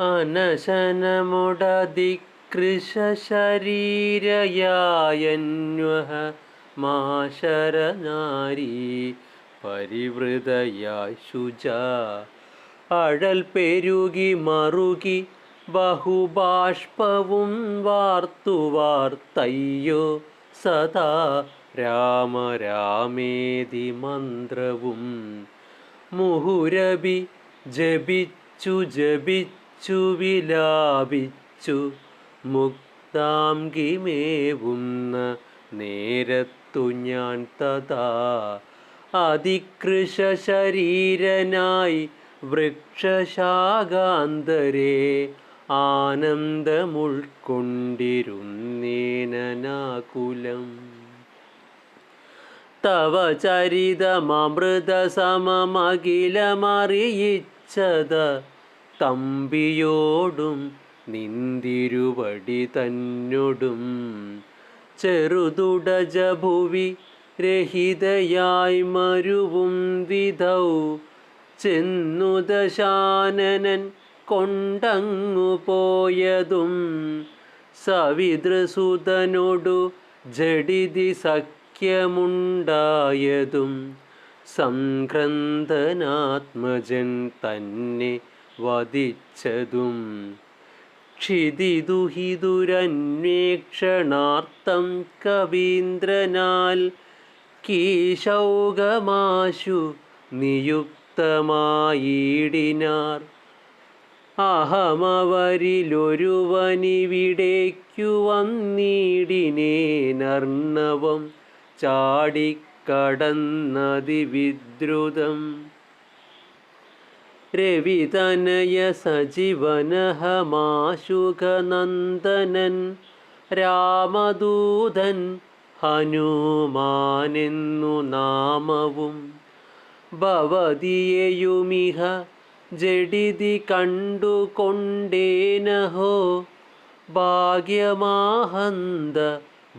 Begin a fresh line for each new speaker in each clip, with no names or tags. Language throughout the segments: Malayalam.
അനശനമുടതികൃശരീരയായന്വഹ മാശരനാരീ പരിവൃതയായി ശുച. അഴൽ പെരുകി മറുകി ബഹുബാഷ്പവും വാർത്തു വാർത്തയ്യോ സദാ രാമ രാമേതി മന്ത്രവും. മുഹുരബി ജപിച്ചു ജപിച്ചു വിലാപിച്ചു മുക്താം കിമേവുന്ന നേരത്തു ഞാൻ തഥാ അതികൃഷ ശരീരനായി വൃക്ഷശാകാന്തരേ ആനന്ദമുൾക്കൊണ്ടിരുന്നേനാകുലം തവ ചരിതമൃത സമമഖിലമറിയിച്ചത തമ്പിയോടും നിന്തിരുവടി തന്നൊടും ചെറുതുടജഭുവി രഹിതയായി മരുവും വിധൗ ചെന്നു ദശാനനൻ കൊണ്ടങ്ങു പോയതും സവിതൃസുതനോടു ജഡിതി സഖ്യമുണ്ടായതും സംക്രന്ദനാത്മജൻ തന്നെ വധിച്ചതും. ക്ഷിതിദുഹിതുരന്വേഷണാർത്ഥം കവീന്ദ്രനാൽ കീശൗകമാശു നിയുക്തമായിടിനാർ. അഹമവരിലൊരുവനിവിടേക്കു വന്നിടിനേനർണവം ചാടിക്കടന്നതിവിദ്രുതം. രവിതനയ സജീവനഹമാശുഖനന്ദനൻ രാമദൂതൻ ഹനുമാനെന്നു നാമവും ഭവതിയെയുമിഹ ജഡിതി കണ്ടുകൊണ്ടേനഹോ ഭാഗ്യമാഹന്ത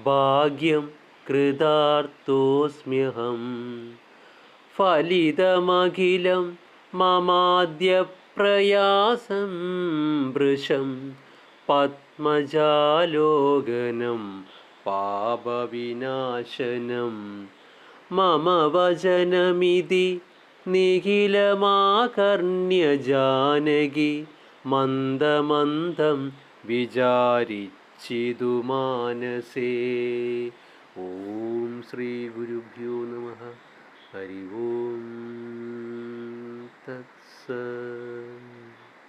ഭാഗ്യം കൃതാർത്ഥോസ്മ്യഹം ഫലിതമഖിലം മമാദ്യപ്രയാസം വൃഷം പത്മജാലോകനം പാപവിനാശനം മമ വചനമിതി നിഖിലമാകർണ്യജാനകി മന്ദമന്ദം വിചാരിച്ചിതു മാനസേ. ഓം ശ്രീ ഗുരുഭ്യോ നമ. ഹരി ഓം. that's uh,